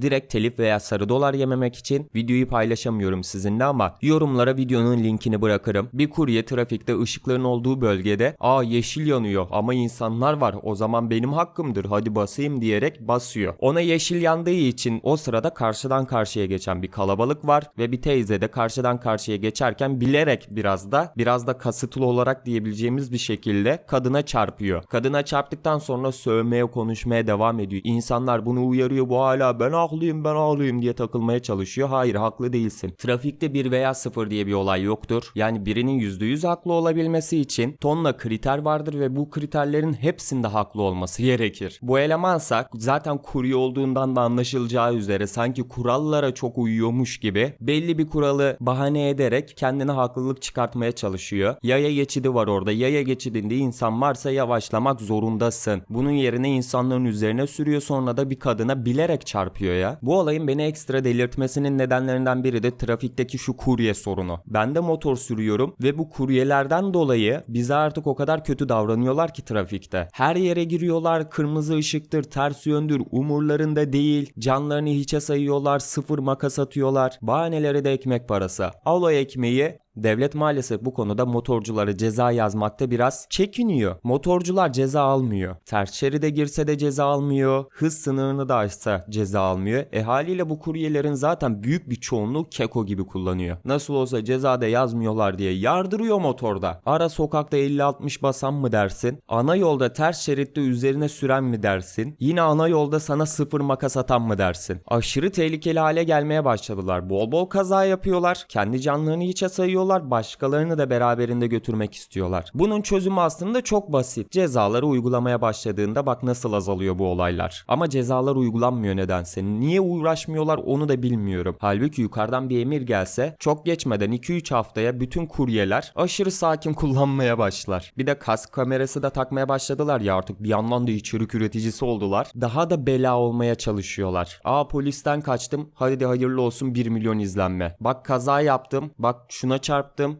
Direkt telif veya sarı dolar yememek için videoyu paylaşamıyorum sizinle ama yorumlara videonun linkini bırakırım. Bir kurye trafikte ışıkların olduğu bölgede aa yeşil yanıyor ama insanlar var o zaman benim hakkımdır hadi basayım diyerek basıyor. Ona yeşil yandığı için o sırada karşıdan karşıya geçen bir kalabalık var ve bir teyze de karşıdan karşıya geçerken bilerek biraz da biraz da kasıtlı olarak diyebileceğimiz bir şekilde kadına çarpıyor. Kadına çarptıktan sonra sövmeye konuşmaya devam ediyor. İnsanlar bunu uyarıyor bu hala ben haklıyım ben haklıyım diye takılmaya çalışıyor. Hayır haklı değilsin. Trafikte 1 veya 0 diye bir olay yoktur. Yani birinin %100 haklı olabilmesi için tonla kriter vardır ve bu kriterlerin hepsinde haklı olması gerekir. Bu elemansa zaten kurye olduğundan da anlaşılacağı üzere sanki kurallara çok uyuyormuş gibi belli bir kuralı bahane ederek kendine haklılık çıkartmaya çalışıyor. Yaya geçidi var orada. Yaya geçidinde insan varsa yavaşlamak zorundasın. Bunun yerine insanların üzerine sürüyor sonra da bir kadına bilerek çarpıyor ya. Bu olayın beni ekstra delirtmesinin nedenlerinden biri de trafikteki şu kurye sorunu. Ben de motor sürüyorum ve bu kuryelerden dolayı bize artık o kadar kötü davranıyorlar ki trafikte. Her yere giriyorlar, kırmızı ışıktır, ters yöndür, umurlarında değil, canlarını hiçe sayıyorlar, sıfır makas atıyorlar. Bahaneleri de ekmek parası. Al o ekmeği Devlet maalesef bu konuda motorculara ceza yazmakta biraz çekiniyor. Motorcular ceza almıyor. Ters şeride girse de ceza almıyor. Hız sınırını da aşsa ceza almıyor. E haliyle bu kuryelerin zaten büyük bir çoğunluğu keko gibi kullanıyor. Nasıl olsa cezada yazmıyorlar diye yardırıyor motorda. Ara sokakta 50-60 basan mı dersin? Ana yolda ters şeritte üzerine süren mi dersin? Yine ana yolda sana sıfır makas atan mı dersin? Aşırı tehlikeli hale gelmeye başladılar. Bol bol kaza yapıyorlar. Kendi canlarını hiçe sayıyorlar. Başkalarını da beraberinde götürmek istiyorlar. Bunun çözümü aslında çok basit. Cezaları uygulamaya başladığında bak nasıl azalıyor bu olaylar. Ama cezalar uygulanmıyor nedense. Niye uğraşmıyorlar onu da bilmiyorum. Halbuki yukarıdan bir emir gelse çok geçmeden 2-3 haftaya bütün kuryeler aşırı sakin kullanmaya başlar. Bir de kask kamerası da takmaya başladılar ya artık bir yandan da içerik üreticisi oldular. Daha da bela olmaya çalışıyorlar. Aa polisten kaçtım. Hadi de hayırlı olsun 1 milyon izlenme. Bak kaza yaptım. Bak şuna çarptım.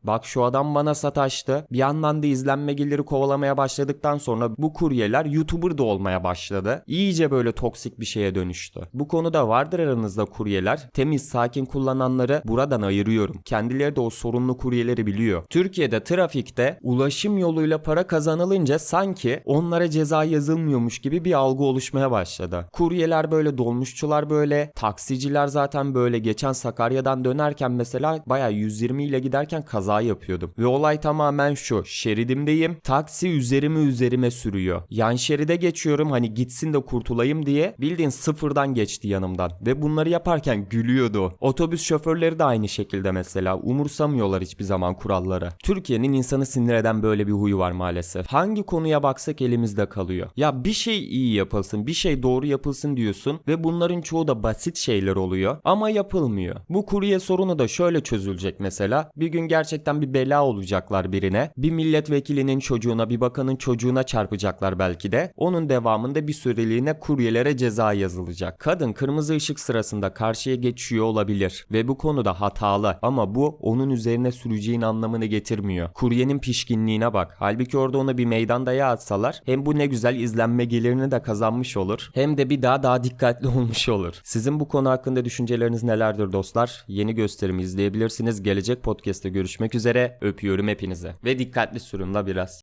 Bak şu adam bana sataştı. Bir yandan da izlenme geliri kovalamaya başladıktan sonra bu kuryeler YouTuber da olmaya başladı. İyice böyle toksik bir şeye dönüştü. Bu konuda vardır aranızda kuryeler. Temiz, sakin kullananları buradan ayırıyorum. Kendileri de o sorunlu kuryeleri biliyor. Türkiye'de trafikte ulaşım yoluyla para kazanılınca sanki onlara ceza yazılmıyormuş gibi bir algı oluşmaya başladı. Kuryeler böyle, dolmuşçular böyle, taksiciler zaten böyle. Geçen Sakarya'dan dönerken mesela baya 120 ile giderken kaza yapıyordum. Ve olay tamamen şu. Şeridimdeyim. Taksi üzerime üzerime sürüyor. Yan şeride geçiyorum hani gitsin de kurtulayım diye. Bildiğin sıfırdan geçti yanımdan. Ve bunları yaparken gülüyordu. Otobüs şoförleri de aynı şekilde mesela. Umursamıyorlar hiçbir zaman kuralları. Türkiye'nin insanı sinir eden böyle bir huyu var maalesef. Hangi konuya baksak elimizde kalıyor. Ya bir şey iyi yapılsın, bir şey doğru yapılsın diyorsun ve bunların çoğu da basit şeyler oluyor ama yapılmıyor. Bu kurye sorunu da şöyle çözülecek mesela. Bir gün gerçekten bir bela olacaklar birine. Bir milletvekilinin çocuğuna, bir bakanın çocuğuna çarpacaklar belki de. Onun devamında bir süreliğine kuryelere ceza yazılacak. Kadın kırmızı ışık sırasında karşıya geçiyor olabilir ve bu konuda hatalı ama bu onun üzerine süreceğin anlamını getirmiyor. Kuryenin pişkinliğine bak. Halbuki orada ona bir meydan dayağı atsalar hem bu ne güzel izlenme gelirini de kazanmış olur hem de bir daha daha dikkatli olmuş olur. Sizin bu konu hakkında düşünceleriniz nelerdir dostlar? Yeni gösterimi izleyebilirsiniz. Gelecek podcast'te görüşmek üzere. Öpüyorum hepinize. Ve dikkatli sürün la biraz.